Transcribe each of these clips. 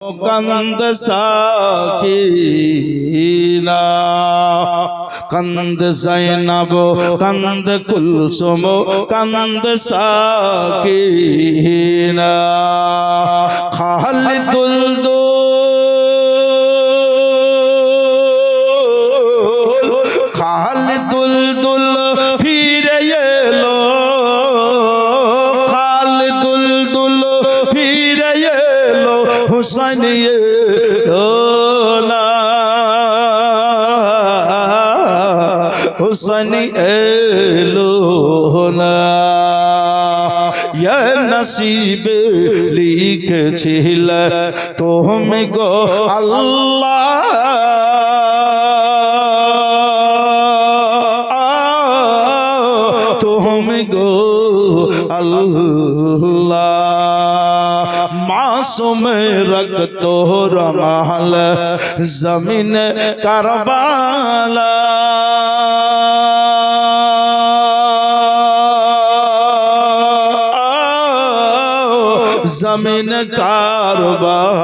কন্দ সাকিনা কন্দ জৈনব কন্দ কুলসুম কন্দ সাকিনা খালিদুল দুল হুসাইন না হুসাইন এলো না ইয়া নসিব লিখেছিল তুমি গো আল্লাহ। তুমি গো আল্লাহ। মাসুম রক্ত রমাল জমিন কারবালা জমিন কারবালা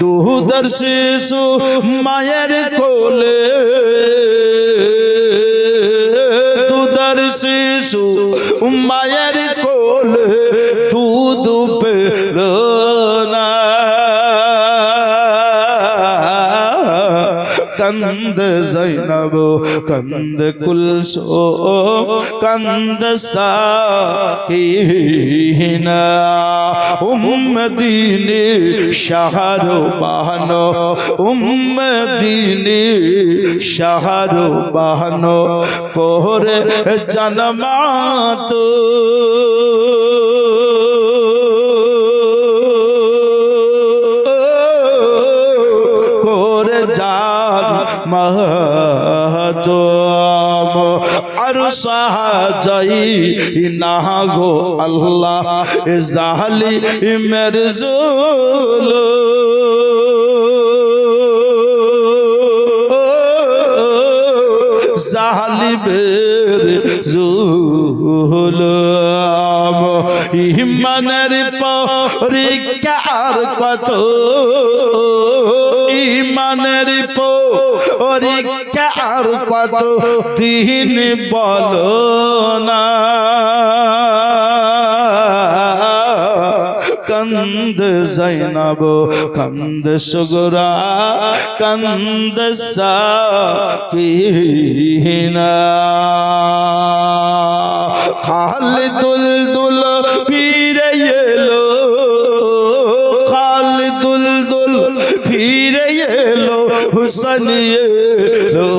দুধর শিশু মায়ের কোলে দুধর শিশু মায়ের কন্দ জৈনব কন্দ কুলসো কন্দ সাকিনা উম্মদিনে শাহরো বাহনো উম্মদিনে শাহরো বাহনো কোরে জনমাত যান মহতম আর সাহাযাই না গো আল্লাহ জাহালি মেরজুল জাহালিবের জুলম। ইমানের পরীক্ষার কত? ইমানের পরীক্ষার কত দিন বলো না। কন্দ জৈনব, কন্দ সুগরা, কন্দ সাকিনা। খালিদুল ফিরে এলো হুসন এলো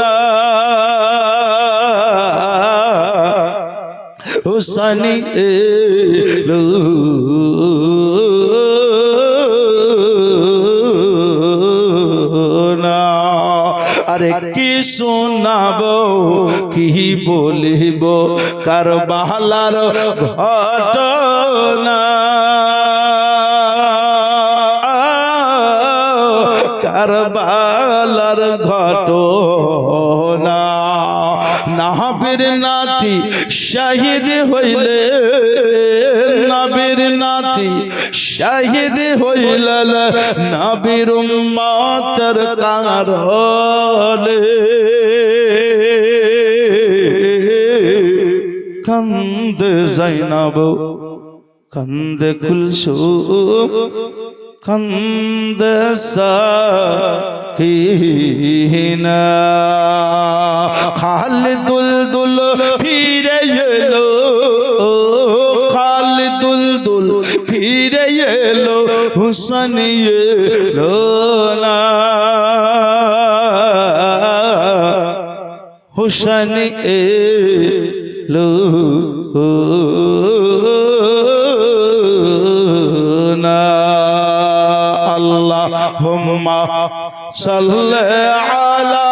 না। হুসানি এলো। আরে কি শোনাব কি বলিব কারবালার ঘটনা। কারবালার ঘটনা। নাহাবের নাতি শহীদ হইলে, নবীর নাতি শহীদ হইল, নবীর মাতর কারলে কন্দ জৈনব কন্দ কুলসু কন্দ সাকিনা খালিদুল দুল ফিরে এলো। খালিদুল দুল ফিরে এলো, হুসন এলো না। হুসন এলো। না। আল্লাহ হুম্মা صل على